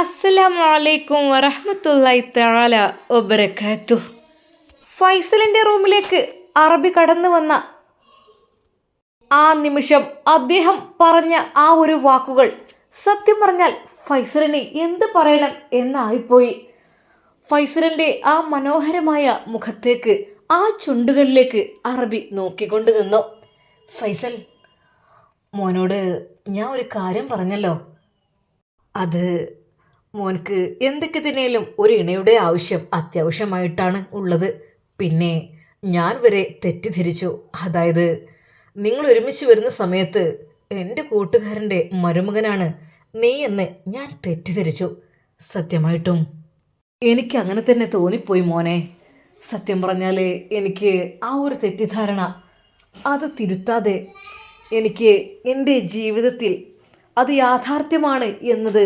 അസ്സലാമു അലൈക്കും വറഹ്മത്തുള്ളാഹി തആല വബറകാത്തു ഫൈസലിന്റെ റൂമിലേക്ക് അറബി കടന്നു വന്ന ആ നിമിഷം അദ്ദേഹം പറഞ്ഞ ആ ഒരു വാക്കുകൾ സത്യം പറഞ്ഞാൽ ഫൈസലിന് എന്ത് പറയണം എന്നായിപ്പോയി. ഫൈസലിന്റെ ആ മനോഹരമായ മുഖത്തേക്ക് ആ ചുണ്ടുകളിലേക്ക് അറബി നോക്കിക്കൊണ്ട് നിന്നു. ഫൈസൽ മോനോട് ഞാൻ ഒരു കാര്യം പറഞ്ഞല്ലോ. അത് മോൻക്ക് എന്തൊക്കെ തന്നെയാലും ഒരു ഇണയുടെ ആവശ്യം അത്യാവശ്യമായിട്ടാണ് ഉള്ളത്. പിന്നെ ഞാൻ വരെ തെറ്റിദ്ധരിച്ചു. അതായത് നിങ്ങൾ ഒരുമിച്ച് വരുന്ന സമയത്ത് എന്റെ കൂട്ടുകാരന്റെ മരുമകനാണ് നീ എന്ന് ഞാൻ തെറ്റിദ്ധരിച്ചു. സത്യമായിട്ടും എനിക്ക് അങ്ങനെ തന്നെ തോന്നിപ്പോയി മോനെ. സത്യം പറഞ്ഞാൽ എനിക്ക് ആ ഒരു തെറ്റിദ്ധാരണ അത് തിരുത്താതെ എനിക്ക് എന്റെ ജീവിതത്തിൽ അത് യാഥാർത്ഥ്യമാണ് എന്നത്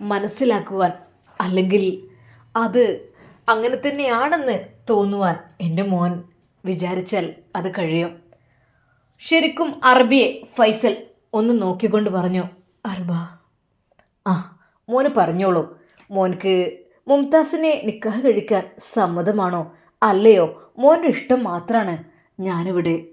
മനസ്സിലാക്കുവാൻ അല്ലെങ്കിൽ അത് അങ്ങനെ തന്നെയാണെന്ന് തോന്നുവാൻ എന്റെ മോൻ വിചാരിച്ചാൽ അത് കഴിയും. ശരിക്കും അറബിയെ ഫൈസൽ ഒന്ന് നോക്കിക്കൊണ്ട് പറഞ്ഞു അർബ ആ മോന് പറഞ്ഞോളൂ. മോൻക്ക് മുംതാസിനെ നിക്കാഹ് കഴിക്കാൻ സമ്മതമാണോ? അല്ലയോ? മോന്റെ ഇഷ്ടം മാത്രമാണ് ഞാനിവിടെ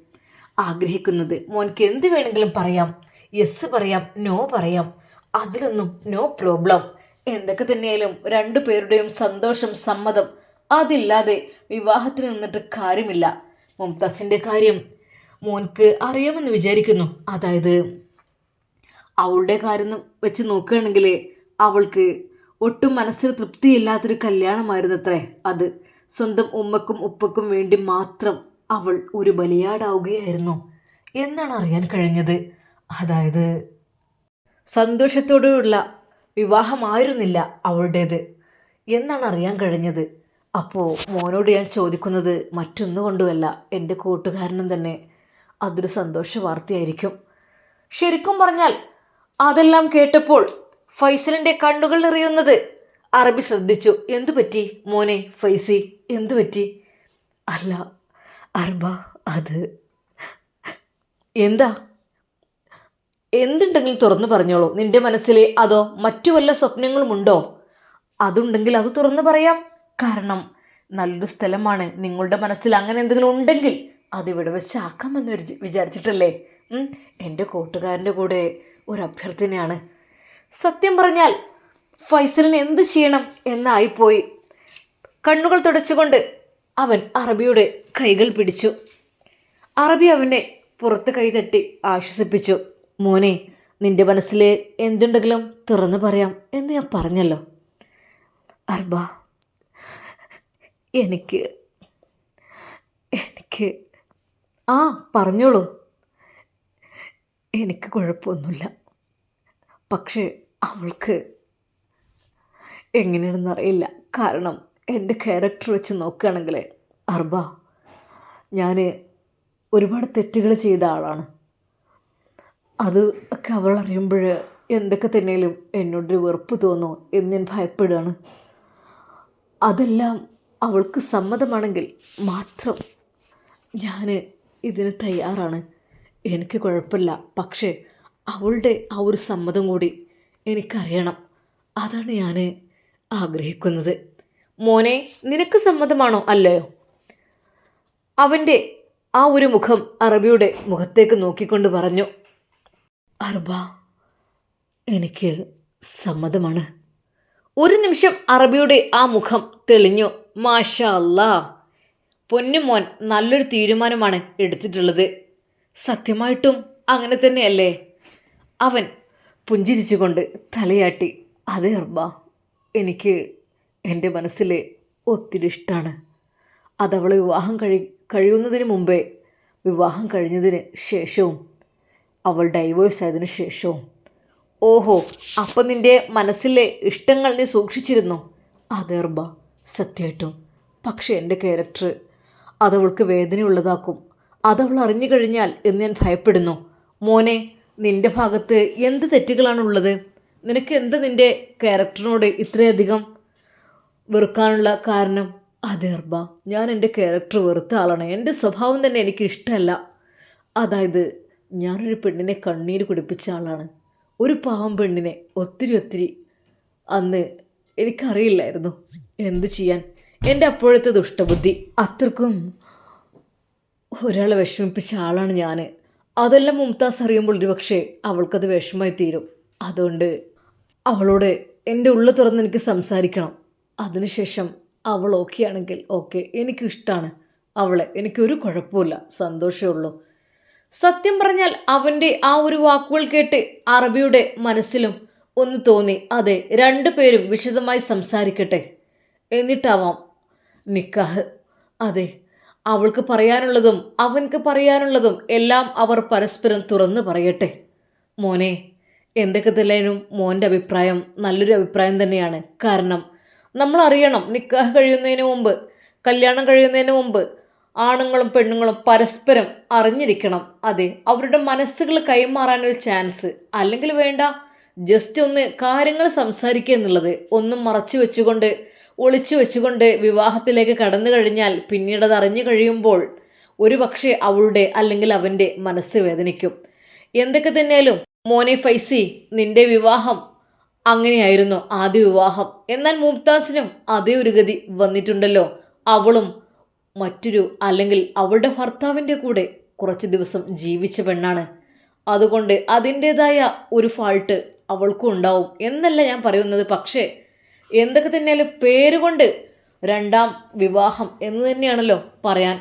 ആഗ്രഹിക്കുന്നത്. മോൻക്ക് എന്ത് വേണമെങ്കിലും പറയാം. യെസ് പറയാം നോ പറയാം. അതിലൊന്നും നോ പ്രോബ്ലം എന്തൊക്കെ തന്നെയായാലും രണ്ടു പേരുടെയും സന്തോഷം സമ്മതം അതില്ലാതെ വിവാഹത്തിൽ നിന്നിട്ട് കാര്യമില്ല. മുംതാസിന്റെ കാര്യം മോൻക്ക് അറിയാമെന്ന് വിചാരിക്കുന്നു. അതായത് അവളുടെ കാര്യം വെച്ച് നോക്കുകയാണെങ്കിൽ അവൾക്ക് ഒട്ടും മനസ്സിന് തൃപ്തിയില്ലാത്തൊരു കല്യാണമായിരുന്നത്രേ. അത് സ്വന്തം ഉമ്മക്കും ഉപ്പക്കും വേണ്ടി മാത്രം അവൾ ഒരു ബലിയാടാവുകയായിരുന്നു എന്നാണ് അറിയാൻ കഴിഞ്ഞത്. അതായത് സന്തോഷത്തോടെയുള്ള വിവാഹമായിരുന്നില്ല അവളുടേത് എന്നാണ് അറിയാൻ കഴിഞ്ഞത്. അപ്പോൾ മോനോട് ഞാൻ ചോദിക്കുന്നത് മറ്റൊന്നുകൊണ്ടുമല്ല എന്റെ കൂട്ടുകാരനും തന്നെ അതൊരു സന്തോഷ വാർത്തയായിരിക്കും. ശരിക്കും പറഞ്ഞാൽ അതെല്ലാം കേട്ടപ്പോൾ ഫൈസലിന്റെ കണ്ണുകൾ നിറയുന്നത് അറബി ശ്രദ്ധിച്ചു. എന്തു പറ്റി മോനെ ഫൈസി? എന്തു പറ്റി? അല്ല അർബ അത് എന്താ? എന്തുണ്ടെങ്കിലും തുറന്നു പറഞ്ഞോളൂ. നിന്റെ മനസ്സിലെ അതോ മറ്റു വല്ല സ്വപ്നങ്ങളുമുണ്ടോ? അതുണ്ടെങ്കിൽ അത് തുറന്നു പറയാം. കാരണം നല്ലൊരു സ്ഥലമാണ്. നിങ്ങളുടെ മനസ്സിൽ അങ്ങനെ എന്തെങ്കിലും ഉണ്ടെങ്കിൽ അതിവിടെ വെച്ച് വെച്ചാക്കാമെന്ന് വിചാ- വിചാരിച്ചിട്ടല്ലേ? എന്റെ കൂട്ടുകാരന്റെ കൂടെ ഒരു അഭ്യർത്ഥനയാണ്. സത്യം പറഞ്ഞാൽ ഫൈസലിന് എന്ത് ചെയ്യണം എന്നായിപ്പോയി. കണ്ണുകൾ തുടച്ചുകൊണ്ട് അവൻ അറബിയുടെ കൈകൾ പിടിച്ചു. അറബി അവനെ പുറത്ത് കൈതട്ടി ആശ്വസിപ്പിച്ചു. മോനെ നിന്റെ മനസ്സിൽ എന്തുണ്ടെങ്കിലും തുറന്നു പറയാം എന്ന് ഞാൻ പറഞ്ഞല്ലോ. അർബ എനിക്ക് എനിക്ക് ആ പറഞ്ഞോളൂ. എനിക്ക് കുഴപ്പമൊന്നുമില്ല. പക്ഷേ അവൾക്ക് എങ്ങനെയാണെന്ന് അറിയില്ല. കാരണം എന്റെ ക്യാരക്ടർ വെച്ച് നോക്കുകയാണെങ്കിൽ അർബ ഞാൻ ഒരുപാട് തെറ്റുകൾ ചെയ്ത ആളാണ്. അത് ഒക്കെ അവൾ അറിയുമ്പോൾ എന്തൊക്കെ തന്നെയാലും എന്നോടൊരു വെറുപ്പ് തോന്നോ എന്ന് ഞാൻ ഭയപ്പെടുകയാണ് അതെല്ലാം അവൾക്ക് സമ്മതമാണെങ്കിൽ മാത്രം ഞാൻ ഇതിന് തയ്യാറാണ്. എനിക്ക് കുഴപ്പമില്ല. പക്ഷേ അവളുടെ ആ ഒരു സമ്മതം കൂടി എനിക്കറിയണം. അതാണ് ഞാൻ ആഗ്രഹിക്കുന്നത്. മോനെ നിനക്ക് സമ്മതമാണോ അല്ലയോ? അവന്റെ ആ ഒരു മുഖം അറബിയുടെ മുഖത്തേക്ക് നോക്കിക്കൊണ്ട് പറഞ്ഞു. അർബ എനിക്ക് സമ്മതമാണ്. ഒരു നിമിഷം അറബിയുടെ ആ മുഖം തെളിഞ്ഞു. മാഷാ അല്ലാ പൊന്നുമോൻ നല്ലൊരു തീരുമാനമാണ് എടുത്തിട്ടുള്ളത്. സത്യമായിട്ടും അങ്ങനെ തന്നെയല്ലേ? അവൻ പുഞ്ചിരിച്ചുകൊണ്ട് തലയാട്ടി. അതെ അർബ എനിക്ക് എന്റെ മനസ്സിൽ ഒത്തിരി ഇഷ്ടമാണ് അതവളെ വിവാഹം കഴി കഴിയുന്നതിന് മുമ്പേ വിവാഹം കഴിഞ്ഞതിന് ശേഷവും അവൾ ഡൈവേഴ്സ് ആയതിനു ശേഷവും. ഓഹോ അപ്പം നിന്റെ മനസ്സിലെ ഇഷ്ടങ്ങൾ നീ സൂക്ഷിച്ചിരുന്നു? അതേർബ സത്യമായിട്ടും പക്ഷേ എന്റെ ക്യാരക്ടർ അതവൾക്ക് വേദനയുള്ളതാക്കും. അതവൾ അറിഞ്ഞു കഴിഞ്ഞാൽ എന്ന് ഞാൻ ഭയപ്പെടുന്നു. മോനെ നിന്റെ ഭാഗത്ത് എന്ത് തെറ്റുകളാണുള്ളത്? നിനക്ക് എന്ത് നിന്റെ ക്യാരക്ടറിനോട് ഇത്രയധികം വെറുക്കാനുള്ള കാരണം? അതെ അർബ ഞാൻ എന്റെ ക്യാരക്ടർ വെറുത്ത ആളാണ്. എന്റെ സ്വഭാവം തന്നെ എനിക്ക് ഇഷ്ടമല്ല. അതായത് ഞാനൊരു പെണ്ണിനെ കണ്ണീര് കുടിപ്പിച്ച ആളാണ്. ഒരു പാവം പെണ്ണിനെ ഒത്തിരി ഒത്തിരി. അന്ന് എനിക്കറിയില്ലായിരുന്നു എന്ത് ചെയ്യാൻ. എന്റെ അപ്പോഴത്തെ ദുഷ്ടബുദ്ധി അത്രക്കും ഒരാളെ വിഷമിപ്പിച്ച ആളാണ് ഞാൻ അതെല്ലാം മുംതാസ് അറിയുമ്പോൾ ഒരുപക്ഷെ അവൾക്കത് വിഷമമായി തീരും. അതുകൊണ്ട് അവളോട് എന്റെ ഉള്ളു തുറന്ന് എനിക്ക് സംസാരിക്കണം. അതിനുശേഷം അവൾ ഓക്കെ ആണെങ്കിൽ ഓക്കെ എനിക്കിഷ്ടമാണ് അവളെ. എനിക്കൊരു കുഴപ്പമില്ല സന്തോഷമേ ഉള്ളൂ. സത്യം പറഞ്ഞാൽ അവന്റെ ആ ഒരു വാക്കുകൾ കേട്ട് അറബിയുടെ മനസ്സിലും ഒന്ന് തോന്നി അതെ രണ്ടു പേരും വിശദമായി സംസാരിക്കട്ടെ. എന്നിട്ടാവാം നിക്കാഹ്. അതെ അവൾക്ക് പറയാനുള്ളതും അവൻക്ക് പറയാനുള്ളതും എല്ലാം അവർ പരസ്പരം തുറന്നു പറയട്ടെ. മോനെ എന്തൊക്കെ തല്ലേനും മോന്റെ അഭിപ്രായം നല്ലൊരു അഭിപ്രായം തന്നെയാണ്. കാരണം നമ്മൾ അറിയണം നിക്കാഹ് കഴിയുന്നതിന് മുമ്പ് കല്യാണം കഴിയുന്നതിന് മുമ്പ് ആണുങ്ങളും പെണ്ണുങ്ങളും പരസ്പരം അറിഞ്ഞിരിക്കണം അതെ. അവരുടെ മനസ്സുകൾ കൈമാറാനൊരു ചാൻസ് അല്ലെങ്കിൽ വേണ്ട. ജസ്റ്റ് ഒന്ന് കാര്യങ്ങൾ സംസാരിക്കുക എന്നുള്ളത്. ഒന്നും മറച്ചു വെച്ചുകൊണ്ട് ഒളിച്ചു വെച്ചുകൊണ്ട് വിവാഹത്തിലേക്ക് കടന്നു കഴിഞ്ഞാൽ പിന്നീട് അത് അറിഞ്ഞു കഴിയുമ്പോൾ ഒരു പക്ഷേ അവളുടെ അല്ലെങ്കിൽ അവന്റെ മനസ്സ് വേദനിക്കും. എന്തൊക്കെ തന്നെയാലും മോനെ ഫൈസി നിന്റെ വിവാഹം അങ്ങനെയായിരുന്നു ആദ്യ വിവാഹം. എന്നാൽ മുംതാസിനും അതേ ഒരു ഗതി വന്നിട്ടുണ്ടല്ലോ. അവളും മറ്റൊരു അല്ലെങ്കിൽ അവളുടെ ഭർത്താവിന്റെ കൂടെ കുറച്ച് ദിവസം ജീവിച്ച പെണ്ണാണ്. അതുകൊണ്ട് അതിന്റേതായ ഒരു ഫാൾട്ട് അവൾക്കും ഉണ്ടാവും എന്നല്ല ഞാൻ പറയുന്നത്. പക്ഷേ എന്തൊക്കെ തന്നെയാലും പേരുകൊണ്ട് രണ്ടാം വിവാഹം എന്ന് തന്നെയാണല്ലോ പറയാൻ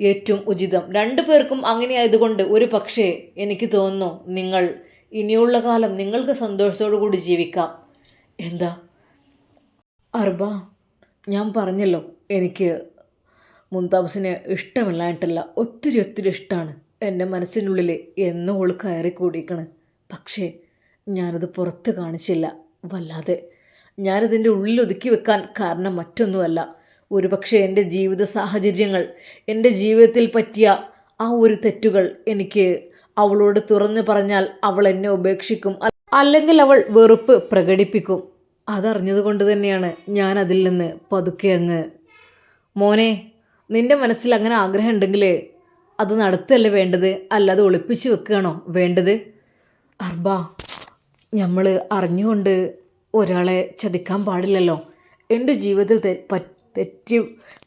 ഏറ്റവും ഉചിതം. രണ്ടു പേർക്കും അങ്ങനെ ആയതുകൊണ്ട് ഒരു പക്ഷേ എനിക്ക് തോന്നുന്നു നിങ്ങൾ ഇനിയുള്ള കാലം നിങ്ങൾക്ക് സന്തോഷത്തോടു കൂടി ജീവിക്കാം. എന്താ? അർബ ഞാൻ പറഞ്ഞല്ലോ എനിക്ക് മുന്താബസിനെ ഇഷ്ടമില്ലായിട്ടല്ല ഒത്തിരി ഒത്തിരി ഇഷ്ടമാണ് എന്റെ മനസ്സിനുള്ളിൽ എന്നും ഓൾ കയറി കൂടിക്കണ് പക്ഷേ ഞാനത് പുറത്ത് കാണിച്ചില്ല വല്ലാതെ. ഞാനതിന്റെ ഉള്ളിൽ ഒതുക്കി വെക്കാൻ കാരണം മറ്റൊന്നുമല്ല. ഒരുപക്ഷെ എന്റെ ജീവിത സാഹചര്യങ്ങൾ എന്റെ ജീവിതത്തിൽ പറ്റിയ ആ ഒരു തെറ്റുകൾ എനിക്ക് അവളോട് തുറന്നു പറഞ്ഞാൽ അവൾ എന്നെ ഉപേക്ഷിക്കും അല്ലെങ്കിൽ അവൾ വെറുപ്പ് പ്രകടിപ്പിക്കും. അതറിഞ്ഞതുകൊണ്ട് തന്നെയാണ് ഞാൻ അതിൽ നിന്ന് പതുക്കെ അങ്ങ്. മോനെ നിന്റെ മനസ്സിൽ അങ്ങനെ ആഗ്രഹം ഉണ്ടെങ്കിൽ അത് നടത്തല്ലേ വേണ്ടത്? അല്ലാതെ ഒളിപ്പിച്ച് വെക്കുകയാണോ വേണ്ടത്? അർബ നമ്മൾ അറിഞ്ഞുകൊണ്ട് ഒരാളെ ചതിക്കാൻ പാടില്ലല്ലോ. എന്റെ ജീവിതത്തിൽ തെറ്റി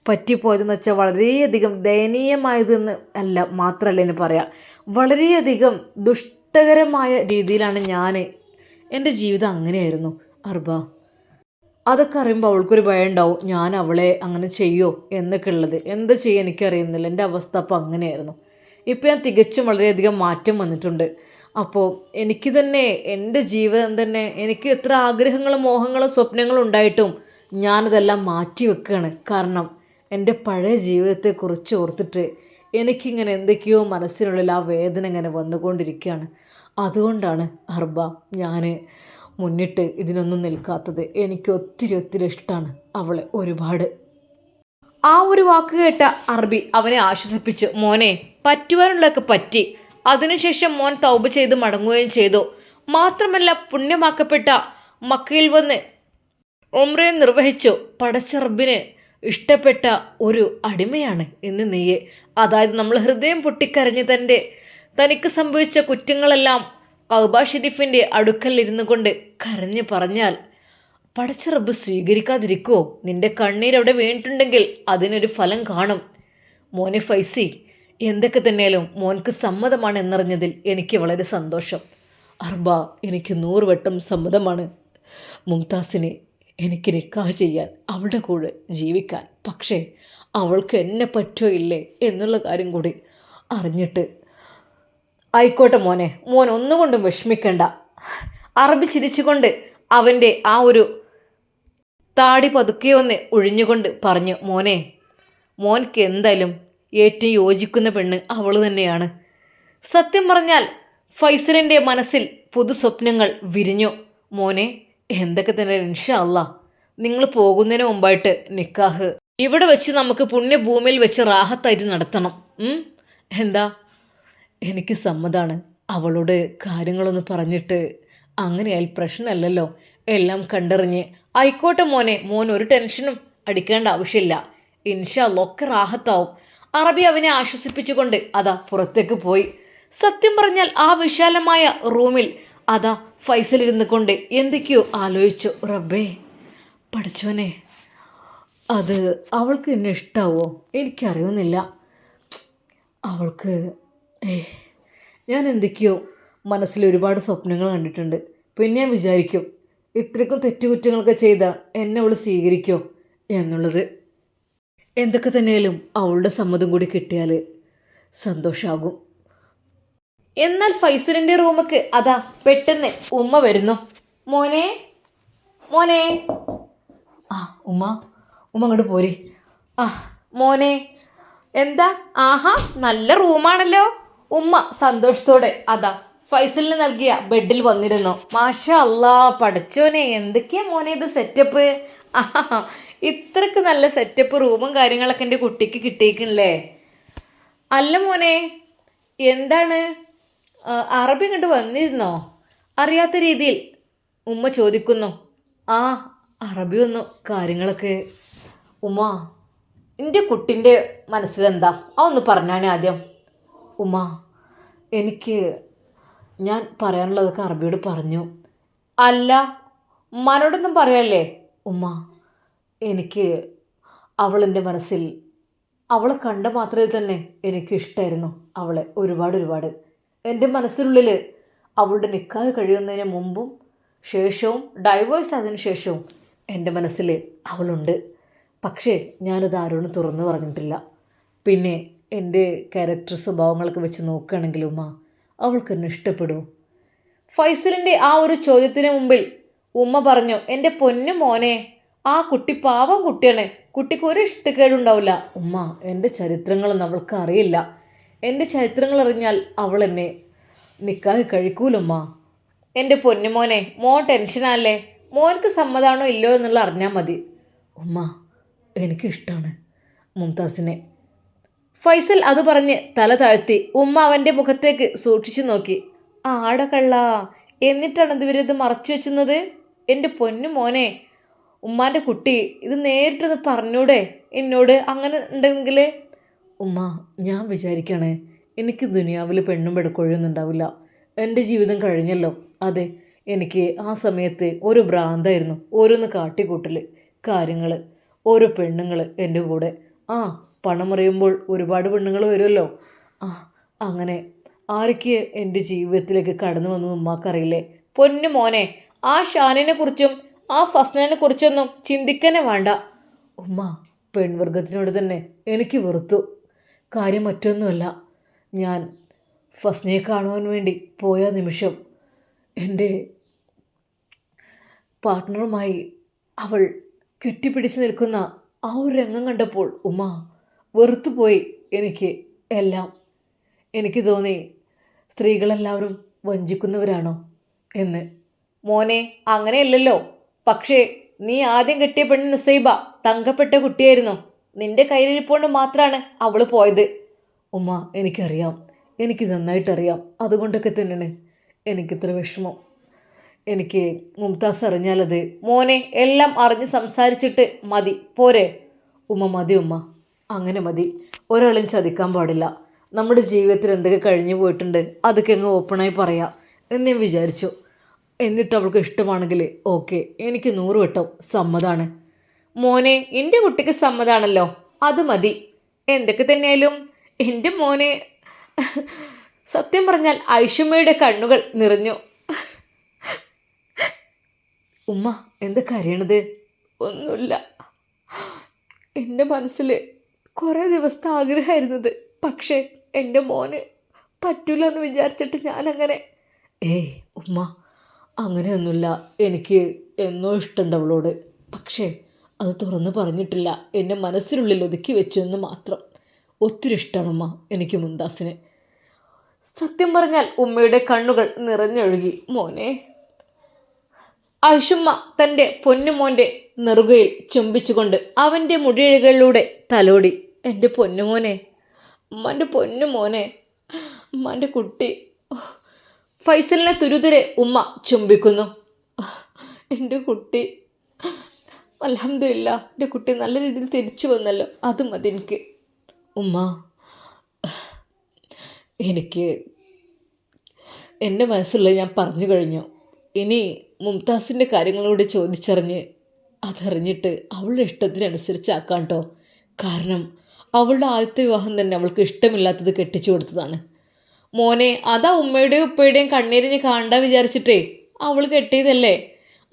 പറ്റിപ്പോയതെന്ന് വെച്ചാൽ വളരെയധികം ദയനീയമായതെന്ന് അല്ല മാത്രമല്ല എന്ന് പറയാം. വളരെയധികം ദുഷ്ടകരമായ രീതിയിലാണ് ഞാൻ എന്റെ ജീവിതം അങ്ങനെയായിരുന്നു. അർബ. അതൊക്കെ അറിയുമ്പോൾ അവൾക്കൊരു ഭയം ഉണ്ടാവും ഞാൻ അവളെ അങ്ങനെ ചെയ്യോ? എന്നൊക്കെ ഉള്ളത്. എന്താ ചെയ്യുക എനിക്കറിയുന്നില്ല. എന്റെ അവസ്ഥ അപ്പോൾ അങ്ങനെയായിരുന്നു. ഇപ്പോൾ ഞാൻ തികച്ചും വളരെയധികം മാറ്റം വന്നിട്ടുണ്ട്. അപ്പോൾ എനിക്ക് തന്നെ എന്റെ ജീവിതം തന്നെ എനിക്ക് എത്ര ആഗ്രഹങ്ങളും മോഹങ്ങളും സ്വപ്നങ്ങളും ഉണ്ടായിട്ടും ഞാനതെല്ലാം മാറ്റി വെക്കുകയാണ് കാരണം എന്റെ പഴയ ജീവിതത്തെക്കുറിച്ച് ഓർത്തിട്ട് എനിക്കിങ്ങനെ എന്തൊക്കെയോ മനസ്സിനുള്ളിൽ ആ വേദന ഇങ്ങനെ വന്നുകൊണ്ടിരിക്കുകയാണ്. അതുകൊണ്ടാണ് അർബ ഞാൻ മുന്നിട്ട് ഇതിനൊന്നും നിൽക്കാത്തത് എനിക്ക് ഒത്തിരി ഒത്തിരി ഇഷ്ടമാണ് അവളെ ഒരുപാട്. ആ ഒരു വാക്ക് കേട്ട അറബി അവനെ ആശ്വസിപ്പിച്ചു. മോനെ പറ്റുവാനുള്ളതൊക്കെ പറ്റി. അതിനുശേഷം മോൻ തൗബ് ചെയ്ത് മടങ്ങുകയും ചെയ്തു. മാത്രമല്ല പുണ്യമാക്കപ്പെട്ട മക്കയിൽ വന്ന് ഒമ്രയെ നിർവഹിച്ചു. പടച്ചറബിന് ഇഷ്ടപ്പെട്ട ഒരു അടിമയാണ് ഇന്ന് നീയെ. അതായത് നമ്മൾ ഹൃദയം പൊട്ടിക്കരഞ്ഞ് തന്റെ തനിക്ക് സംഭവിച്ച കുറ്റങ്ങളെല്ലാം കൗബ ഷെരീഫിന്റെ അടുക്കൽ ഇരുന്നു കൊണ്ട് കരഞ്ഞു പറഞ്ഞാൽ പടച്ച റബ്ബ് സ്വീകരിക്കാതിരിക്കുമോ നിന്റെ കണ്ണീരവിടെ വീണിട്ടുണ്ടെങ്കിൽ അതിനൊരു ഫലം കാണും. മോനെ ഫൈസി എന്തൊക്കെ തന്നെയാലും മോൻക്ക് സമ്മതമാണ് എന്നറിഞ്ഞതിൽ എനിക്ക് വളരെ സന്തോഷം. അർബ എനിക്ക് നൂറ് വട്ടം സമ്മതമാണ് മുംതാസിനെ എനിക്ക് നിക്കാഹ് ചെയ്യാൻ അവളുടെ കൂടെ ജീവിക്കാൻ. പക്ഷേ അവൾക്ക് എന്നെ പറ്റോ ഇല്ലേ? എന്നുള്ള കാര്യം കൂടി അറിഞ്ഞിട്ട് ആയിക്കോട്ടെ മോനെ. മോൻ ഒന്നുകൊണ്ടും വിഷമിക്കണ്ട. അറബി ചിരിച്ചുകൊണ്ട് അവന്റെ ആ ഒരു താടി പതുക്കെ ഒന്ന് ഒഴിഞ്ഞുകൊണ്ട് പറഞ്ഞു മോനെ മോൻക്ക് എന്തായാലും ഏറ്റവും യോജിക്കുന്ന പെണ്ണ് അവൾ തന്നെയാണ്. സത്യം പറഞ്ഞാൽ ഫൈസലിന്റെ മനസ്സിൽ പുതു സ്വപ്നങ്ങൾ വിരിഞ്ഞു. മോനെ എന്തൊക്കെ തന്നെ ഇൻഷാ അല്ല നിങ്ങൾ പോകുന്നതിന് മുമ്പായിട്ട് നിക്കാഹ്. ഇവിടെ വെച്ച് നമുക്ക് പുണ്യഭൂമിയിൽ വെച്ച് റാഹത്തായിട്ട് നടത്തണം. എന്താ? എനിക്ക് സമ്മതാണ്. അവളോട് കാര്യങ്ങളൊന്ന് പറഞ്ഞിട്ട് അങ്ങനെയാൽ പ്രശ്നമല്ലല്ലോ. എല്ലാം കണ്ടറിഞ്ഞ് ആയിക്കോട്ടെ മോനെ മോൻ ഒരു ടെൻഷനും അടിക്കേണ്ട ആവശ്യമില്ല. ഇൻഷാ ഒക്കെ റാഹത്താവും. അറബി അവനെ ആശ്വസിപ്പിച്ചുകൊണ്ട് അതാ പുറത്തേക്ക് പോയി. സത്യം പറഞ്ഞാൽ ആ വിശാലമായ റൂമിൽ അതാ ഫൈസൽ കൊണ്ട് എന്തൊക്കെയോ ആലോചിച്ചു. റബ്ബേ പഠിച്ചോനെ അത് അവൾക്ക് എന്നെ ഇഷ്ടാവോ? എനിക്കറിയുന്നില്ല. അവൾക്ക് ഞാൻ എന്തൊക്കെയോ മനസ്സിൽ ഒരുപാട് സ്വപ്നങ്ങൾ കണ്ടിട്ടുണ്ട്. പിന്നെ ഞാൻ വിചാരിക്കും ഇത്രയ്ക്കും തെറ്റുകുറ്റങ്ങളൊക്കെ ചെയ്ത എന്നെ അവൾ സ്വീകരിക്കോ എന്നുള്ളത്. എന്തൊക്കെ തന്നെയാലും അവളുടെ സമ്മതം കൂടി കിട്ടിയാൽ സന്തോഷമാകും എന്നാൽ ഫൈസലിന്റെ റൂമൊക്കെ അതാ പെട്ടെന്ന് ഉമ്മ വരുന്നു. മോനെ മോനെ. ആ ഉമ്മ ഉമ്മ അങ്ങോട്ട് പോരി. ആ മോനെ എന്താ? ആഹാ നല്ല റൂമാണല്ലോ. ഉമ്മ സന്തോഷത്തോടെ അതാ ഫൈസലിന് നൽകിയ ബെഡിൽ വന്നിരുന്നു. മാഷ അല്ലാ പഠിച്ചോനെ എന്തൊക്കെയാ മോനെ ഇത് സെറ്റപ്പ് ഇത്രക്ക് നല്ല സെറ്റപ്പ് റൂമും കാര്യങ്ങളൊക്കെ എന്റെ കുട്ടിക്ക് കിട്ടിയിക്കണല്ലേ അല്ല മോനെ എന്താണ്? അറബി കണ്ട് വന്നിരുന്നോ? അറിയാത്ത രീതിയിൽ ഉമ്മ ചോദിക്കുന്നു. ആ അറബി വന്നു കാര്യങ്ങളൊക്കെ. ഉമ്മ എന്റെ കുട്ടിന്റെ മനസ്സിലെന്താ? ആ ഒന്ന് പറഞ്ഞാണേ ആദ്യം. ഉമ്മ എനിക്ക് ഞാൻ പറയാനുള്ളതൊക്കെ അറബിയോട് പറഞ്ഞു. അല്ല മനോടൊന്നും പറയല്ലേ? ഉമ്മ എനിക്ക് അവളെന്റെ മനസ്സിൽ അവളെ കണ്ട മാത്രമേ തന്നെ എനിക്ക് ഇഷ്ടമായിരുന്നു അവളെ ഒരുപാട് ഒരുപാട്. എന്റെ മനസ്സിനുള്ളിൽ അവളുടെ നിക്കാഹ് കഴിയുന്നതിന് മുമ്പും ശേഷവും ഡൈവേഴ്സ് ആയതിനു ശേഷവും എന്റെ മനസ്സിൽ അവളുണ്ട്. പക്ഷേ ഞാനത് ആരോടും തുറന്നു പറഞ്ഞിട്ടില്ല. പിന്നെ എന്റെ ക്യാരക്ടർ സ്വഭാവങ്ങളൊക്കെ വെച്ച് നോക്കുകയാണെങ്കിൽ ഉമ്മ അവൾക്ക് എന്നെ ഇഷ്ടപ്പെടൂ ഫൈസലിന്റെ ആ ഒരു ചോദ്യത്തിന് മുമ്പിൽ ഉമ്മ പറഞ്ഞു എന്റെ പൊന്നു മോനെ ആ കുട്ടി പാവം കുട്ടിയാണ്. കുട്ടിക്ക് ഒരു ഇഷ്ടക്കേടുണ്ടാവില്ല. ഉമ്മ എന്റെ ചരിത്രങ്ങളൊന്നും അവൾക്ക് അറിയില്ല. എന്റെ ചരിത്രങ്ങൾ അറിഞ്ഞാൽ അവൾ എന്നെ നിക്കാഹ് കഴിക്കൂലുമ്മ എന്റെ പൊന്നു മോനെ മോൻ ടെൻഷനല്ലേ മോൻക്ക് സമ്മതമാണോ ഇല്ലയോ എന്നുള്ള അറിഞ്ഞാൽ മതി. ഉമ്മ എനിക്കിഷ്ടമാണ് മുംതാസിനെ. ഫൈസൽ അത് പറഞ്ഞ് തല താഴ്ത്തി ഉമ്മ അവന്റെ മുഖത്തേക്ക് സൂക്ഷിച്ചു നോക്കി. ആട കള്ള എന്നിട്ടാണ് ഇവരിത് മറച്ചു വെച്ചുന്നത്? എന്റെ പൊന്നു മോനെ ഉമ്മാന്റെ കുട്ടി ഇത് നേരിട്ടൊന്ന് പറഞ്ഞൂടെ? എന്നോട് അങ്ങനെ ഉണ്ടെങ്കിൽ ഉമ്മ ഞാൻ വിചാരിക്കണേ എനിക്ക് ദുനിയാവിൽ പെണ്ണും പെടുക്കൊഴിയൊന്നും ഉണ്ടാവില്ല. എന്റെ ജീവിതം കഴിഞ്ഞല്ലോ. അതെ എനിക്ക് ആ സമയത്ത് ഒരു ഭ്രാന്തായിരുന്നു ഓരോന്ന് കാട്ടിക്കൂട്ടൽ കാര്യങ്ങൾ ഓരോ പെണ്ണുങ്ങൾ എന്റെ കൂടെ. ആ പണം അറിയുമ്പോൾ ഒരുപാട് പെണ്ണുങ്ങൾ വരുമല്ലോ. ആ അങ്ങനെ ആരൊക്കെ എന്റെ ജീവിതത്തിലേക്ക് കടന്നു വന്നു ഉമ്മാക്കറിയില്ലേ? പൊന്നു മോനെ ആ ഷാനിനെ കുറിച്ചും ആ ഫസ്നാനെ കുറിച്ചൊന്നും ചിന്തിക്കന്നെ വേണ്ട. ഉമ്മ പെൺവർഗത്തിനോട് തന്നെ എനിക്ക് വെറുത്തു. കാര്യം മറ്റൊന്നുമല്ല ഞാൻ ഫസ്നയെ കാണുവാൻ വേണ്ടി പോയ നിമിഷം എന്റെ പാർട്ട്ണറുമായി അവൾ കെട്ടിപ്പിടിച്ച് നിൽക്കുന്ന ആ ഒരു രംഗം കണ്ടപ്പോൾ ഉമ്മ വെറുത്തുപോയി എനിക്ക് എല്ലാം. എനിക്ക് തോന്നി സ്ത്രീകളെല്ലാവരും വഞ്ചിക്കുന്നവരാണോ എന്ന്. മോനെ അങ്ങനെയല്ലല്ലോ. പക്ഷേ നീ ആദ്യം കെട്ടിയ പെണ്ണ് നുസൈബ തങ്കപ്പെട്ട കുട്ടിയായിരുന്നു. നിന്റെ കയ്യിലിരിപ്പോണ്ട് മാത്രമാണ് അവൾ പോയത്. ഉമ്മ എനിക്കറിയാം. എനിക്ക് നന്നായിട്ടറിയാം. അതുകൊണ്ടൊക്കെ തന്നെയാണ് എനിക്കിത്ര വിഷമം. എനിക്ക് മുംതാസ് അറിഞ്ഞാലത് മോനെ എല്ലാം അറിഞ്ഞ് സംസാരിച്ചിട്ട് മതി. പോരെ. ഉമ്മ മതി ഉമ്മ. അങ്ങനെ മതി. ഒരാളും ചതിക്കാൻ പാടില്ല. നമ്മുടെ ജീവിതത്തിൽ എന്തൊക്കെ കഴിഞ്ഞു പോയിട്ടുണ്ട് അതൊക്കെ അങ്ങ് ഓപ്പണായി പറയാം എന്ന് ഞാൻ വിചാരിച്ചു. എന്നിട്ട് അവൾക്ക് ഇഷ്ടമാണെങ്കിൽ ഓക്കെ എനിക്ക് നൂറ് വട്ടം സമ്മതമാണ് മോനെ എന്റെ കുട്ടിക്ക് സമ്മതാണല്ലോ. അത് മതി. എന്തൊക്കെ തന്നെയായാലും എന്റെ മോനെ സത്യം പറഞ്ഞാൽ ഐഷമ്മയുടെ കണ്ണുകൾ നിറഞ്ഞു. ഉമ്മ എന്താ കരയണത്? ഒന്നുമില്ല. എന്റെ മനസ്സിൽ കുറേ ദിവസത്തെ ആഗ്രഹമായിരുന്നത് പക്ഷേ എന്റെ മോന് പറ്റില്ല എന്ന് വിചാരിച്ചിട്ട് ഞാനങ്ങനെ ഏയ് ഉമ്മ അങ്ങനെയൊന്നുമില്ല. എനിക്ക് എന്നോ ഇഷ്ടമുണ്ട് അവളോട്. പക്ഷേ അത് തുറന്ന് പറഞ്ഞിട്ടില്ല. എന്റെ മനസ്സിനുള്ളിൽ ഒതുക്കി വെച്ചു എന്ന് മാത്രം. ഒത്തിരി ഇഷ്ടമാണമ്മ എനിക്ക് മുന്താസിനെ സത്യം പറഞ്ഞാൽ ഉമ്മയുടെ കണ്ണുകൾ നിറഞ്ഞൊഴുകി. മോനെ ഐഷുമ്മ തന്റെ പൊന്നുമോന്റെ നെറുകയിൽ ചുംബിച്ചുകൊണ്ട് അവന്റെ മുടിയിഴകളിലൂടെ തലോടി. എന്റെ പൊന്നുമോനെ ഉമ്മന്റെ പൊന്നുമോനെ ഉമ്മന്റെ കുട്ടി. ഫൈസലിനെ തുരുതിരെ ഉമ്മ ചുംബിക്കുന്നു. എന്റെ കുട്ടി. അലഹമില്ല എന്റെ കുട്ടി നല്ല രീതിയിൽ തിരിച്ചു വന്നല്ലോ. അത് മതി എനിക്ക്. ഉമ്മ എനിക്ക് എന്റെ മനസ്സുള്ള ഞാൻ പറഞ്ഞു കഴിഞ്ഞു. ഇനി മുംതാസിന്റെ കാര്യങ്ങളോട് ചോദിച്ചറിഞ്ഞ് അതറിഞ്ഞിട്ട് അവളുടെ ഇഷ്ടത്തിനനുസരിച്ചാക്കാം കേട്ടോ കാരണം അവളുടെ ആദ്യത്തെ വിവാഹം തന്നെ അവൾക്ക് ഇഷ്ടമില്ലാത്തത് കെട്ടിച്ചു കൊടുത്തതാണ്. മോനെ അതാ ഉമ്മയുടെയും ഉപ്പയുടെയും കണ്ണീരിഞ്ഞ് കാണണ്ട വിചാരിച്ചിട്ടേ അവൾ കെട്ടിയതല്ലേ?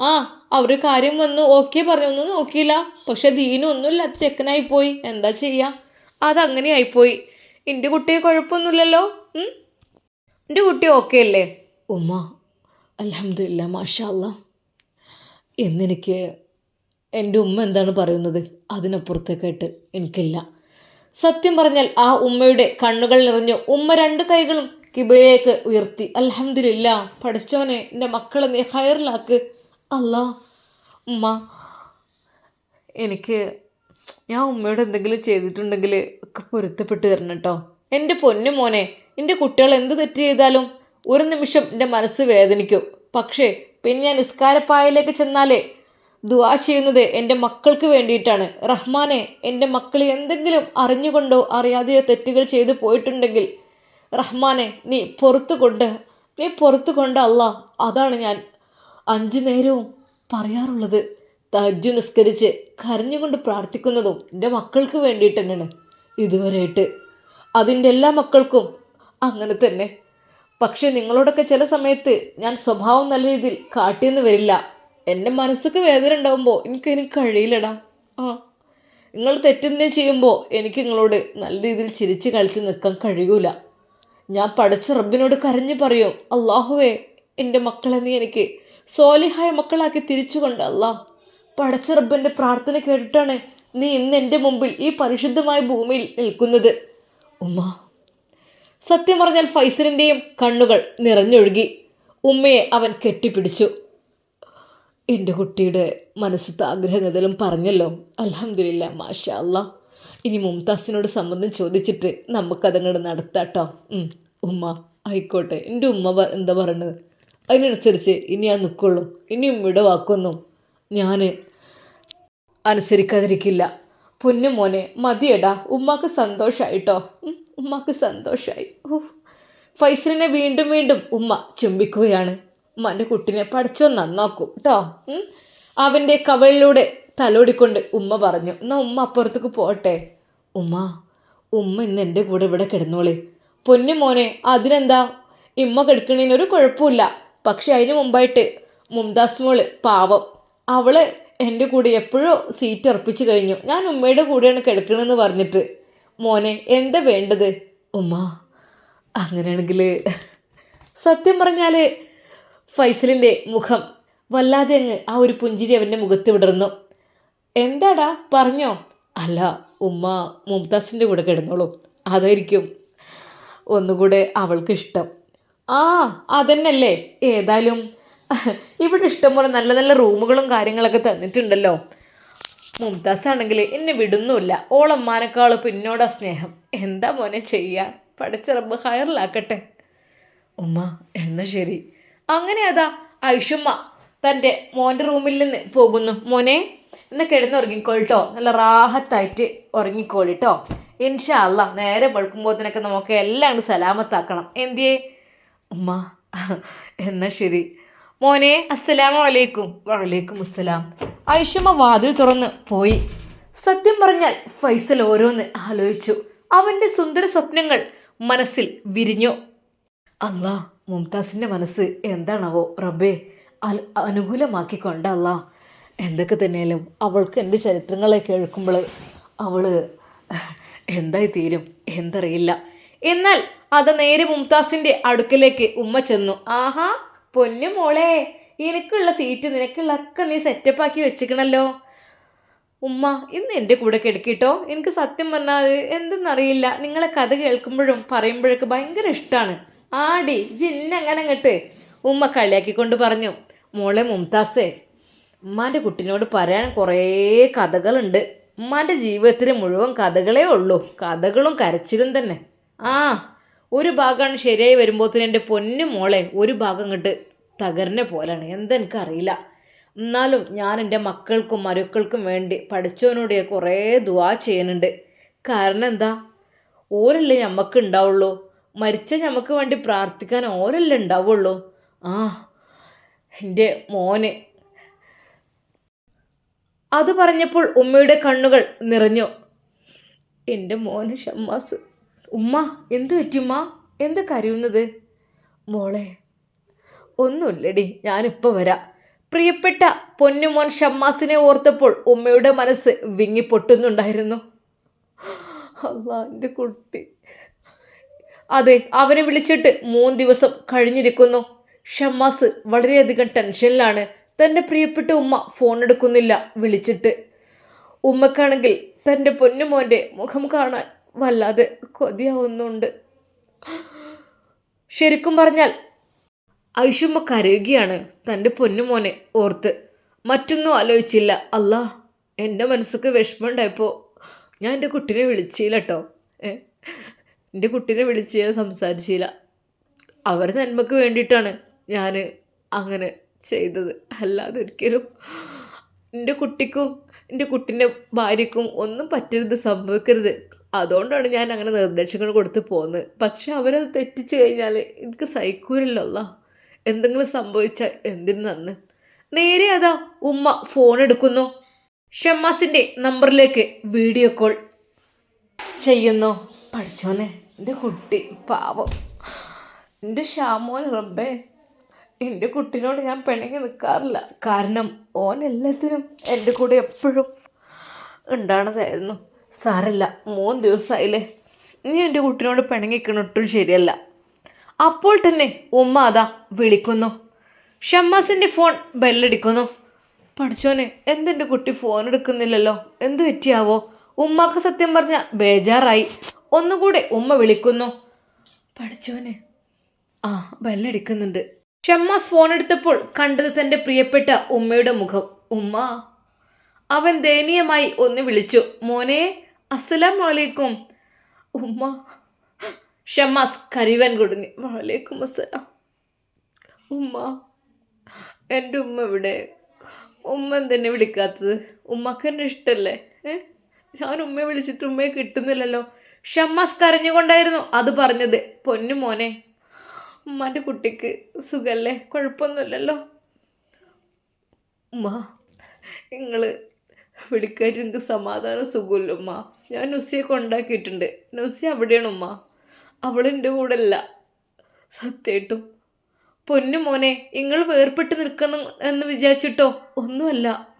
ആ അവർ കാര്യം വന്നു ഓക്കെ പറഞ്ഞു. ഒന്നും നോക്കിയില്ല. പക്ഷെ ദീനൊന്നുമില്ല ഒന്നുമില്ലാത്ത ചെക്കനായി പോയി. എന്താ ചെയ്യുക അതങ്ങനെ ആയിപ്പോയി എന്റെ കുട്ടിയെ കുഴപ്പമൊന്നുമില്ലല്ലോ? എന്റെ കുട്ടി ഓക്കെ അല്ലേ? ഉമ്മ അലഹമില്ല മാഷാ അല്ലാ എന്നെനിക്ക് എന്റെ ഉമ്മ എന്താണ് പറയുന്നത്? അതിനപ്പുറത്തേക്കായിട്ട് എനിക്കില്ല. സത്യം പറഞ്ഞാൽ ആ ഉമ്മയുടെ കണ്ണുകൾ നിറഞ്ഞു ഉമ്മ രണ്ട് കൈകളും കിബയേക്ക് ഉയർത്തി. അലഹമില്ല പഠിച്ചവനെ എന്റെ മക്കളെ നീ ഹയറിലാക്ക് അല്ലാ ഉമ്മ എനിക്ക് ഞാൻ ഉമ്മയോട് എന്തെങ്കിലും ചെയ്തിട്ടുണ്ടെങ്കിൽ ഒക്കെ പൊരുത്തപ്പെട്ട് തരണം കേട്ടോ. എന്റെ പൊന്നു മോനെ എന്റെ കുട്ടികൾ എന്ത് തെറ്റ് ചെയ്താലും ഒരു നിമിഷം എന്റെ മനസ്സ് വേദനിക്കും. പക്ഷേ പിന്നെ ഞാൻ നിസ്കാരപ്പായയിലേക്ക് ചെന്നാലേ? ദുവാ ചെയ്യുന്നത് എന്റെ മക്കൾക്ക് വേണ്ടിയിട്ടാണ്. റഹ്മാനെ എന്റെ മക്കൾ എന്തെങ്കിലും അറിഞ്ഞുകൊണ്ടോ അറിയാതെയോ തെറ്റുകൾ ചെയ്തു പോയിട്ടുണ്ടെങ്കിൽ റഹ്മാനെ നീ പുറത്തു കൊണ്ട് നീ പുറത്തു കൊണ്ട് അല്ല അതാണ് ഞാൻ അഞ്ചു നേരവും പറയാറുള്ളത്. തജ്ജു നിസ്കരിച്ച് കരഞ്ഞുകൊണ്ട് പ്രാർത്ഥിക്കുന്നതും എന്റെ മക്കൾക്ക് വേണ്ടിയിട്ട് തന്നെയാണ്. ഇതുവരെയായിട്ട് അതിന്റെ എല്ലാ മക്കൾക്കും അങ്ങനെ തന്നെ. പക്ഷേ നിങ്ങളോടൊക്കെ ചില സമയത്ത് ഞാൻ സ്വഭാവം നല്ല രീതിയിൽ കാട്ടിയെന്ന് വരില്ല. എന്റെ മനസ്സൊക്കെ വേദന ഉണ്ടാകുമ്പോൾ എനിക്ക് കഴിയില്ലടാ. ആ. നിങ്ങൾ തെറ്റുന്നത് ചെയ്യുമ്പോൾ എനിക്ക് നിങ്ങളോട് നല്ല രീതിയിൽ ചിരിച്ച് കളിച്ച് നിൽക്കാൻ കഴിയൂല. ഞാൻ പഠിച്ച റബ്ബിനോട് കരഞ്ഞു പറയും അള്ളാഹുവേ എന്റെ മക്കളെ നീ എനിക്ക് സോലിഹായ മക്കളാക്കി തിരിച്ചുകൊണ്ട് അല്ലാ. പടച്ച റബ്ബിന്റെ പ്രാർത്ഥന കേട്ടിട്ടാണ് നീ ഇന്ന് എന്റെ മുമ്പിൽ ഈ പരിശുദ്ധമായ ഭൂമിയിൽ നിൽക്കുന്നത്. ഉമ്മ. സത്യം പറഞ്ഞാൽ ഫൈസലിന്റെയും കണ്ണുകൾ നിറഞ്ഞൊഴുകി. ഉമ്മയെ അവൻ കെട്ടിപ്പിടിച്ചു. എന്റെ കുട്ടിയുടെ മനസ്സത്തെ ആഗ്രഹം ഏതെങ്കിലും പറഞ്ഞല്ലോ. അലഹമില്ല മാഷാ ഇനി മുംതാസിനോട് സംബന്ധം ചോദിച്ചിട്ട് നമുക്കതങ്ങോട്ട് നടത്താട്ടോ. ഉമ്മ ആയിക്കോട്ടെ. എന്റെ ഉമ്മ എന്താ പറയണത്? അതിനനുസരിച്ച് ഇനി ഞാൻ നിൽക്കുള്ളൂ ഇനി ഉമ്മയുടെ വാക്കൊന്നും ഞാൻ അനുസരിക്കാതിരിക്കില്ല. പൊന്നു മോനെ മതിയടാ. ഉമ്മാക്ക് സന്തോഷമായിട്ടോ ഉമ്മാക്ക് സന്തോഷമായി ഫൈസലിനെ വീണ്ടും വീണ്ടും ഉമ്മ ചുംബിക്കുകയാണ്. ഉമ്മാന്റെ കുട്ടിനെ പഠിച്ചോ നന്നാക്കും കേട്ടോ അവന്റെ കവളിലൂടെ തലോടിക്കൊണ്ട് ഉമ്മ പറഞ്ഞു എന്നാ ഉമ്മ അപ്പുറത്തേക്ക് പോട്ടെ ഉമ്മ ഉമ്മ ഇന്ന് എന്റെ കൂടെ ഇവിടെ കിടന്നോളി. പൊന്നു മോനെ അതിനെന്താ? ഇമ്മ കിടക്കണേന് ഒരു കുഴപ്പമില്ല. പക്ഷെ അതിന് മുമ്പായിട്ട് മുംതാസ് മോൾ പാവം. അവൾ എന്റെ കൂടെ എപ്പോഴോ സീറ്റ് ഉറപ്പിച്ചു കഴിഞ്ഞു. ഞാൻ ഉമ്മയുടെ കൂടെയാണ് കിടക്കണമെന്ന് പറഞ്ഞിട്ട്. മോനെ എന്താ വേണ്ടത്? ഉമ്മ അങ്ങനെയാണെങ്കിൽ സത്യം പറഞ്ഞാൽ ഫൈസലിന്റെ മുഖം വല്ലാതെ അങ്ങ് ആ ഒരു പുഞ്ചിരി അവന്റെ മുഖത്ത് വിടർന്നു. എന്താടാ പറഞ്ഞോ? അല്ല ഉമ്മ മുംതാസിന്റെ കൂടെ കിടന്നോളൂ. അതായിരിക്കും ഒന്നുകൂടെ അവൾക്ക് ഇഷ്ടം. ആ അതന്നല്ലേ ഏതായാലും ഇവിടെ ഇഷ്ടംപോലെ നല്ല നല്ല റൂമുകളും കാര്യങ്ങളൊക്കെ തന്നിട്ടുണ്ടല്ലോ. മുംതാസ് ആണെങ്കിൽ എന്നെ വിടുന്നുമില്ല. ഓളമ്മാനേക്കാൾ പിന്നോടാ സ്നേഹം. എന്താ മോനെ ചെയ്യാ? പഠിച്ച റബ്ബ് ഹയറിലാക്കട്ടെ. ഉമ്മ എന്നാ ശരി. അങ്ങനെ അതാ ഐഷുമ്മ തന്റെ മോന്റെ റൂമിൽ നിന്ന് പോകുന്നു. മോനെ എന്നാ കിടന്നുറങ്ങിക്കോളിട്ടോ. നല്ല റാഹത്തായിട്ട് ഉറങ്ങിക്കോളിട്ടോ. ഇൻഷാ അല്ല നേരെ വെളുക്കുമ്പോഴത്തേനൊക്കെ നമുക്ക് എല്ലാം സലാമത്താക്കണം. എന്തിയേ? ഉമ്മ എന്നാ ശരി. മോനെ അസ്സലാമു അലൈക്കും വലൈക്കും അസ്സലാം ഐഷമ്മ വാതിൽ തുറന്ന് പോയി. സത്യം പറഞ്ഞാൽ ഫൈസൽ ഓരോന്ന് ആലോചിച്ചു. അവന്റെ സുന്ദര സ്വപ്നങ്ങൾ മനസ്സിൽ വിരിഞ്ഞു. അല്ലാ മുംതാസിന്റെ മനസ്സ് എന്താണാവോ റബ്ബേ? അൽ അനുകൂലമാക്കിക്കൊണ്ട് അല്ലാ എന്തൊക്കെ തന്നെയാലും അവൾക്ക് എന്റെ ചരിത്രങ്ങളെ കേൾക്കുമ്പോൾ അവൾ എന്തായി തീരും എന്തറിയില്ല. എന്നാൽ അത് നേരെ മുംതാസിന്റെ അടുക്കലേക്ക് ഉമ്മ ചെന്നു. ആഹാ പൊന്നു മോളെ എനിക്കുള്ള സീറ്റ് നിനക്കുള്ള ഒക്കെ നീ സെറ്റപ്പാക്കി വെച്ചിക്കണല്ലോ ഉമ്മ ഇന്ന് എന്റെ കൂടെ കിടക്കിട്ടോ? എനിക്ക് സത്യം പറഞ്ഞാൽ എന്തെന്നറിയില്ല. നിങ്ങളെ കഥ കേൾക്കുമ്പോഴും പറയുമ്പോഴൊക്കെ ഭയങ്കര ഇഷ്ടമാണ് ആടി ജിന്നങ്ങനെ അങ്ങട്ട് ഉമ്മ കളിയാക്കിക്കൊണ്ട് പറഞ്ഞു മോളെ മുംതാസേ ഉമ്മാന്റെ കുട്ടിനോട് പറയാൻ കുറേ കഥകളുണ്ട്. ഉമ്മാന്റെ ജീവിതത്തിൽ മുഴുവൻ കഥകളേ ഉള്ളൂ. കഥകളും കരച്ചിലും തന്നെ. ആ ഒരു ഭാഗമാണ് ശരിയായി വരുമ്പോഴത്തേന് എന്റെ പൊന്നു മോളെ ഒരു ഭാഗം ഇങ്ങോട്ട് തകർന്ന പോലാണ്. എന്തെനിക്കറിയില്ല. എന്നാലും ഞാൻ എന്റെ മക്കൾക്കും മരുക്കൾക്കും വേണ്ടി പഠിച്ചവനോട് കുറേ ദുവാ ചെയ്യുന്നുണ്ട്. കാരണം എന്താ? ഓരല്ലേ നമുക്ക് ഉണ്ടാവുള്ളൂ. മരിച്ച നമുക്ക് വേണ്ടി പ്രാർത്ഥിക്കാൻ ഓരല്ലേ ഉണ്ടാവുള്ളൂ. ആ എന്റെ മോന്. അത് പറഞ്ഞപ്പോൾ ഉമ്മയുടെ കണ്ണുകൾ നിറഞ്ഞു. എന്റെ മോന് ഷമ്മാസ്. ഉമ്മ എന്ത് പറ്റുമ്മ എന്ത് കരയുന്നത്? മോളെ ഒന്നുമില്ലടി ഞാനിപ്പോൾ വരാം. പ്രിയപ്പെട്ട പൊന്നുമോൻ ഷമ്മാസിനെ ഓർത്തപ്പോൾ ഉമ്മയുടെ മനസ്സ് വിങ്ങിപ്പൊട്ടുന്നുണ്ടായിരുന്നു. അല്ലാ എന്റെ കുട്ടി. അതെ അവനെ വിളിച്ചിട്ട് മൂന്ന് ദിവസം കഴിഞ്ഞിരിക്കുന്നു. ഷമ്മാസ് വളരെയധികം ടെൻഷനിലാണ്. തന്റെ പ്രിയപ്പെട്ട ഉമ്മ ഫോൺ എടുക്കുന്നില്ല വിളിച്ചിട്ട്. ഉമ്മക്കാണെങ്കിൽ തന്റെ പൊന്നുമോന്റെ മുഖം കാണാൻ വല്ലാതെ കൊതിയാവുന്നുണ്ട്. ശരിക്കും പറഞ്ഞാൽ ഐഷുമ്മ കരയുകയാണ് തന്റെ പൊന്നുമോനെ ഓർത്ത്. മറ്റൊന്നും ആലോചിച്ചില്ല. അല്ലാ എന്റെ മനസ്സൊക്കെ വിഷമമുണ്ടായപ്പോൾ ഞാൻ എന്റെ കുട്ടീനെ വിളിച്ചില്ല കേട്ടോ എന്റെ കുട്ടീനെ വിളിച്ചില്ല സംസാരിച്ചില്ല. അവരുടെ നന്മക്ക് വേണ്ടിയിട്ടാണ് ഞാൻ അങ്ങനെ ചെയ്തത്. അല്ലാതെ ഒരിക്കലും എന്റെ കുട്ടിക്കും എന്റെ കുട്ടീന്റെ ഭാര്യക്കും ഒന്നും പറ്റരുത് സംഭവിക്കരുത്. അതുകൊണ്ടാണ് ഞാൻ അങ്ങനെ നിർദ്ദേശങ്ങൾ കൊടുത്ത് പോകുന്നത് പക്ഷെ അവരത് തെറ്റിച്ച് കഴിഞ്ഞാൽ എനിക്ക് സഹിക്കൂരില്ലല്ലോ എന്തെങ്കിലും സംഭവിച്ചാൽ എന്തിനു നന്ന്? നേരെ അതാ ഉമ്മ ഫോൺ എടുക്കുന്നു. ഷമ്മാസിന്റെ നമ്പറിലേക്ക് വീഡിയോ കോൾ ചെയ്യുന്നു. പഠിച്ചോനെ എന്റെ കുട്ടി പാവം. എന്റെ ഷാമോൻ റബ്ബേ. എന്റെ കുട്ടീനോട് ഞാൻ പിണങ്ങി നിൽക്കാറില്ല കാരണം ഓൻ എല്ലാത്തിനും എന്റെ കൂടെ എപ്പോഴും ഉണ്ടാണതായിരുന്നു. സാരല്ല മൂന്ന് ദിവസമായില്ലേ നീ എന്റെ കുട്ടീനോട് പിണങ്ങിക്കണൊട്ടും ശരിയല്ല. അപ്പോൾ തന്നെ ഉമ്മ അതാ വിളിക്കുന്നു. ഷമ്മാസിന്റെ ഫോൺ ബെല്ലടിക്കുന്നു. പഠിച്ചോനെ എന്തെന്റെ കുട്ടി ഫോൺ എടുക്കുന്നില്ലല്ലോ? എന്ത് പറ്റിയാവോ? ഉമ്മാക്ക് സത്യം പറഞ്ഞ ബേജാറായി. ഒന്നുകൂടെ ഉമ്മ വിളിക്കുന്നു. പഠിച്ചോനെ ആ ബെല്ലടിക്കുന്നുണ്ട്. ഷമ്മാസ് ഫോൺ എടുത്തപ്പോൾ കണ്ടത് തന്റെ പ്രിയപ്പെട്ട ഉമ്മയുടെ മുഖം. ഉമ്മ. അവൻ ദയനീയമായി ഒന്ന് വിളിച്ചു. മോനെ അസ്സലാം വലൈക്കും ഉമ്മ. ഷമാസ് കരിവൻ കൊടുങ്ങി. വലൈക്കും അസ്സലാം. ഉമ്മ എന്റെ ഉമ്മ ഇവിടെ ഉമ്മ എന്തെന്നെ വിളിക്കാത്തത്? ഉമ്മക്ക് എന്നെ ഇഷ്ടല്ലേ? ഏഹ് ഞാൻ ഉമ്മയെ വിളിച്ചിട്ട് ഉമ്മയെ കിട്ടുന്നില്ലല്ലോ. ഷമ്മാസ് കരഞ്ഞുകൊണ്ടായിരുന്നു അത് പറഞ്ഞത്. പൊന്നു മോനെ. ഉമ്മാന്റെ കുട്ടിക്ക് സുഖല്ലേ? കുഴപ്പമൊന്നുമില്ലല്ലോ. ഉമ്മ നിങ്ങൾ വിളിക്കാറ്റ് എനിക്ക് സമാധാനം സുഖമില്ല ഉമ്മ. ഞാൻ നുസിയെ കൊണ്ടാക്കിയിട്ടുണ്ട്. നുസി അവിടെയാണ് ഉമ്മ. അവളെന്റെ കൂടെ അല്ല സത്യമായിട്ടും പൊന്നു മോനെ നിങ്ങൾ വേർപെട്ട് നിൽക്കുന്നു എന്ന് വിചാരിച്ചിട്ടോ? ഒന്നുമല്ല.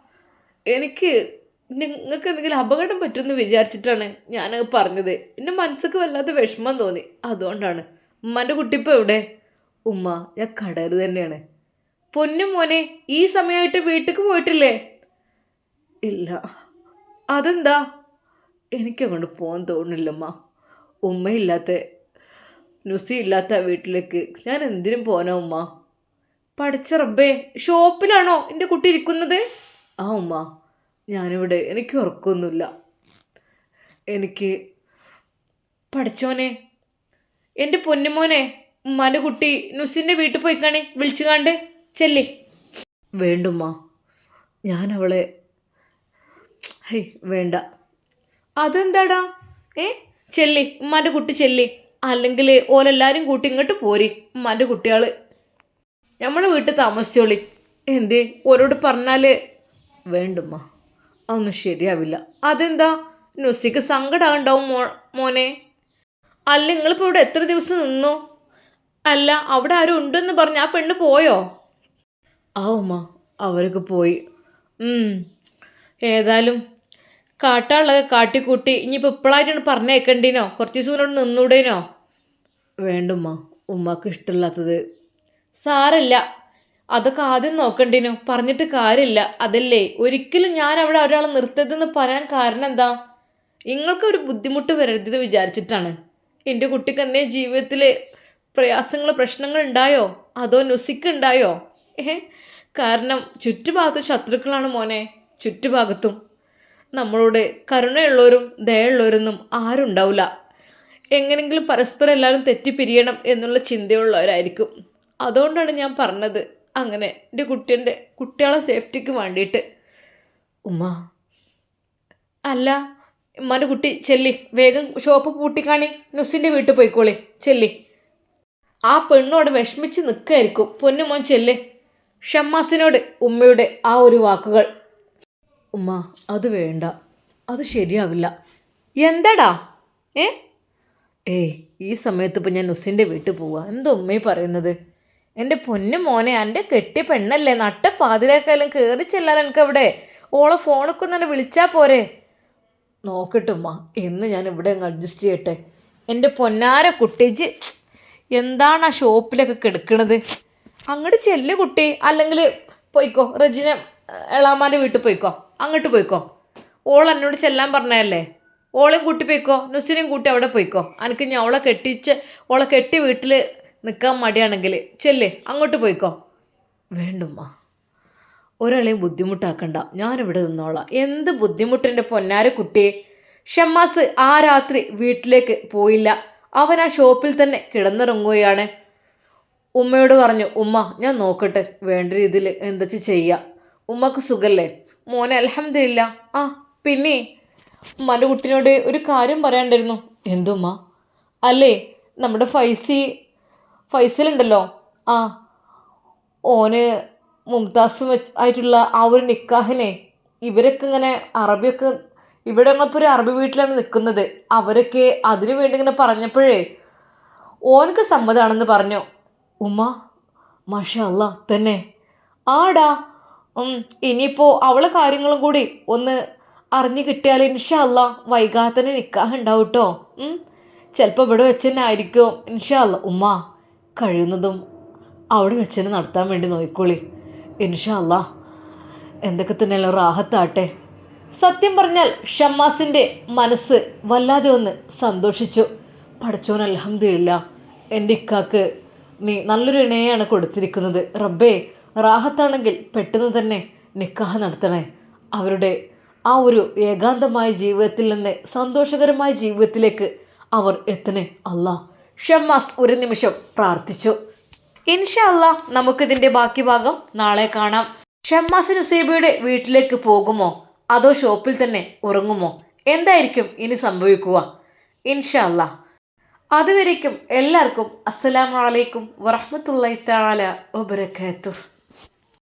എനിക്ക് നിങ്ങൾക്ക് എന്തെങ്കിലും അപകടം പറ്റുമെന്ന് വിചാരിച്ചിട്ടാണ് ഞാൻ പറഞ്ഞത്. എന്റെ മനസ്സൊക്കെ വല്ലാത്ത വിഷമം തോന്നി. അതുകൊണ്ടാണ്. ഉമ്മാന്റെ കുട്ടിപ്പോൾ എവിടെ? ഉമ്മ ഞാൻ കടയിൽ തന്നെയാണ്. പൊന്നു മോനെ ഈ സമയമായിട്ട് വീട്ടിലേക്ക് പോയിട്ടില്ലേ? ഇല്ല. അതെന്താ? എനിക്കങ്ങോട്ട് പോകാൻ തോന്നുന്നില്ലമ്മ. ഉമ്മയില്ലാത്ത നുസി ഇല്ലാത്ത വീട്ടിലേക്ക് ഞാൻ എന്തിനും പോനാ ഉമ്മ? പഠിച്ച റബ്ബേ ഷോപ്പിലാണോ എന്റെ കുട്ടി ഇരിക്കുന്നത്? ആ ഉമ്മ ഞാനിവിടെ എനിക്ക് ഉറക്കമൊന്നുമില്ല എനിക്ക് പഠിച്ചോനെ എന്റെ പൊന്നുമോനെ ഉമ്മാന്റെ കുട്ടി നുസിന്റെ വീട്ടിൽ പോയിക്കാണേ കാണി വിളിച്ചു കാണ്ട് ചെല്ലേ. വേണ്ടുമ്മ ഞാൻ അവളെ ഹേയ് വേണ്ട. അതെന്താടാ? ഏ ചെല്ലി ഉമ്മാന്റെ കുട്ടി ചെല്ലി. അല്ലെങ്കിൽ ഓലെല്ലാവരും കൂട്ടി ഇങ്ങോട്ട് പോരി ഉമ്മാന്റെ കുട്ടികൾ നമ്മളെ വീട്ടിൽ താമസിച്ചോളി. എന്തേ? ഓരോട് പറഞ്ഞാൽ വേണ്ടുമ്മ അതൊന്നും ശരിയാവില്ല. അതെന്താ? നുസിക്ക് സങ്കടമുണ്ടാവും മോ മോനെ. അല്ല നിങ്ങളിപ്പോൾ ഇവിടെ എത്ര ദിവസം നിന്നു? അല്ല അവിടെ ആരും ഉണ്ടെന്ന് പറഞ്ഞ് ആ പെണ്ണ് പോയോ? ആ ഉമ്മ അവരൊക്കെ പോയി. ഏതായാലും കാട്ടാളൊക്കെ കാട്ടിക്കൂട്ടി. ഇനിയിപ്പോൾ ഇപ്പോഴായിട്ടാണ് പറഞ്ഞേക്കണ്ടീനോ? കുറച്ച് ദിവസം കൂടെ നിന്നൂടേനോ? വേണ്ടുമ്മ ഉമ്മക്ക് ഇഷ്ടമില്ലാത്തത് സാരല്ല. അതൊക്കെ ആദ്യം നോക്കണ്ടിനോ? പറഞ്ഞിട്ട് കാര്യമില്ല അതല്ലേ? ഒരിക്കലും ഞാൻ അവിടെ ഒരാളെ നിർത്തരുതെന്ന് പറയാൻ കാരണം എന്താ? നിങ്ങൾക്ക് ഒരു ബുദ്ധിമുട്ട് വരരുത് വിചാരിച്ചിട്ടാണ്. എന്റെ കുട്ടിക്ക് എന്തേ ജീവിതത്തിൽ പ്രയാസങ്ങൾ പ്രശ്നങ്ങൾ ഉണ്ടായോ? അതോ നുസിക്ക് ഉണ്ടായോ ഏ കാരണം ചുറ്റുഭാഗത്തും ശത്രുക്കളാണ് മോനെ. ചുറ്റുഭാഗത്തും. നമ്മളോട് കരുണയുള്ളവരും ദയുള്ളവരൊന്നും ആരുണ്ടാവില്ല എങ്ങനെങ്കിലും പരസ്പരം എല്ലാവരും തെറ്റിപ്പിരിയണം എന്നുള്ള ചിന്തയുള്ളവരായിരിക്കും. അതുകൊണ്ടാണ് ഞാൻ പറഞ്ഞത്. അങ്ങനെ എന്റെ കുട്ടീന്റെ കുട്ടികളെ സേഫ്റ്റിക്ക് വേണ്ടിയിട്ട്. ഉമ്മ. അല്ല ഉമ്മാന്റെ കുട്ടി ചെല്ലി വേഗം ഷോപ്പ് പൂട്ടിക്കാണി നുസിന്റെ വീട്ടിൽ പോയിക്കോളി ചെല്ലി. ആ പെണ്ണോട് വിഷമിച്ച് നിൽക്കായിരിക്കും പൊന്നുമോൻ ചെല്ല്. ഷമ്മാസിനോട് ഉമ്മയുടെ ആ ഒരു വാക്കുകൾ. ഉമ്മ അത് വേണ്ട. അത് ശരിയാവില്ല. എന്തടാ? ഏ? ഏയ് ഈ സമയത്ത് ഇപ്പം ഞാൻ നുസിന്റെ വീട്ടിൽ പോവുക എന്താ ഉമ്മ പറയുന്നത്? എന്റെ പൊന്നു മോനെ എന്റെ കെട്ടിയ പെണ്ണല്ലേ? നട്ട പാതിരാക്കാലും കയറി ചെല്ലാൻ എനിക്ക് അവിടെ ഓളെ ഫോണൊക്കെ ഒന്ന് വിളിച്ചാൽ പോരെ. നോക്കട്ടെ ഉമ്മ എന്ന് ഞാൻ ഇവിടെ അങ്ങ് അഡ്ജസ്റ്റ് ചെയ്യട്ടെ. എന്റെ പൊന്നാര കുട്ടിജ് എന്താണ് ആ ഷോപ്പിലൊക്കെ കിടക്കണത്? അങ്ങോട്ട് ചെല്ലു കുട്ടി. അല്ലെങ്കിൽ പോയിക്കോ റജിന എളാമാന്റെ വീട്ടിൽ പോയിക്കോ. അങ്ങോട്ട് പോയിക്കോ. ഓൾ എന്നോട് ചെല്ലാൻ പറഞ്ഞതല്ലേ? ഓളെയും കൂട്ടി പോയിക്കോ. നുസിനെയും കൂട്ടി അവിടെ പോയിക്കോ. എനിക്ക് ഞാൻ ഓളെ കെട്ടിച്ച് ഓളെ കെട്ടി വീട്ടിൽ നിൽക്കാൻ മടിയാണെങ്കിൽ ചെല്ല് അങ്ങോട്ട് പോയിക്കോ. വേണ്ടുമ്മ ഒരാളെയും ബുദ്ധിമുട്ടാക്കണ്ട. ഞാനിവിടെ നിന്നോളാം. എന്ത് ബുദ്ധിമുട്ടിന്റെ പൊന്നാര കുട്ടി ഷമ്മാസ് ആ രാത്രി വീട്ടിലേക്ക് പോയില്ല. അവൻ ആ ഷോപ്പിൽ തന്നെ കിടന്നിറങ്ങുകയാണ്. ഉമ്മയോട് പറഞ്ഞു ഉമ്മ ഞാൻ നോക്കട്ടെ. വേണ്ട രീതിയിൽ എന്താ ചെയ്യാം? ഉമ്മക്ക് സുഖല്ലേ? മോനെ അലഹമില്ല ആ പിന്നെ ഉമ്മാന്റെ കുട്ടിനോട് ഒരു കാര്യം പറയാണ്ടായിരുന്നു എന്തുമ്മ അല്ലേ നമ്മുടെ ഫൈസി ഫൈസലുണ്ടല്ലോ. ആ ഓന് മുംതാസും വെച്ച് ആയിട്ടുള്ള ആ ഒരു നിക്കാഹിനെ ഇവരൊക്കെ ഇങ്ങനെ അറബിയൊക്കെ ഇവിടെ ഞങ്ങളിപ്പോൾ ഒരു അറബി വീട്ടിലാണ് നിൽക്കുന്നത് അവരൊക്കെ അതിനു വേണ്ടി ഇങ്ങനെ പറഞ്ഞപ്പോഴേ ഓനക്ക് സമ്മതമാണെന്ന് പറഞ്ഞു. ഉമ്മ മഷ അല്ല തന്നെ. ആടാ ഇനിയിപ്പോൾ അവളെ കാര്യങ്ങളും കൂടി ഒന്ന് അറിഞ്ഞു കിട്ടിയാൽ ഇൻഷല്ല വൈകാത്തന് വൈകാതെ തന്നെ ഉണ്ടാവും കേട്ടോ ചിലപ്പോൾ ഇവിടെ വെച്ച് തന്നെ ആയിരിക്കും ഇൻഷല്ല ഉമ്മ കഴിയുന്നതും അവിടെ വെച്ച് തന്നെ നടത്താൻ വേണ്ടി നോക്കിക്കോളി. ഇൻഷല്ല എന്തൊക്കെ തന്നെയല്ലോ റാഹത്താട്ടെ. സത്യം പറഞ്ഞാൽ ഷമ്മാസിന്റെ മനസ്സ് വല്ലാതെ ഒന്ന് സന്തോഷിച്ചു. പഠിച്ചോൻ അലഹമ്മദില്ല എന്റെ ഇക്കാക്ക് നീ നല്ലൊരു ഇണയാണ് കൊടുത്തിരിക്കുന്നത്. റബ്ബേ റാഹത്താണെങ്കിൽ പെട്ടെന്ന് തന്നെ നിക്കാഹ് നടത്തണേ. അവരുടെ ആ ഒരു ഏകാന്തമായ ജീവിതത്തിൽ നിന്ന് സന്തോഷകരമായ ജീവിതത്തിലേക്ക് അവർ എത്തണേ. അല്ലാ ഷമ്മാസ് ഒരു നിമിഷം പ്രാർത്ഥിച്ചു. ഇൻഷാ അല്ലാ നമുക്കിതിന്റെ ബാക്കി ഭാഗം നാളെ കാണാം. ഷമ്മാസ് നുസൈബയുടെ വീട്ടിലേക്ക് പോകുമോ? അതോ ഷോപ്പിൽ തന്നെ ഉറങ്ങുമോ? എന്തായിരിക്കും ഇനി സംഭവിക്കുക? ഇൻഷാ അല്ലാ അതുവരേക്കും എല്ലാവർക്കും അസ്സലാമു അലൈക്കും വറഹ്മത്തുള്ളാഹി തആല വബറകാതുഹു.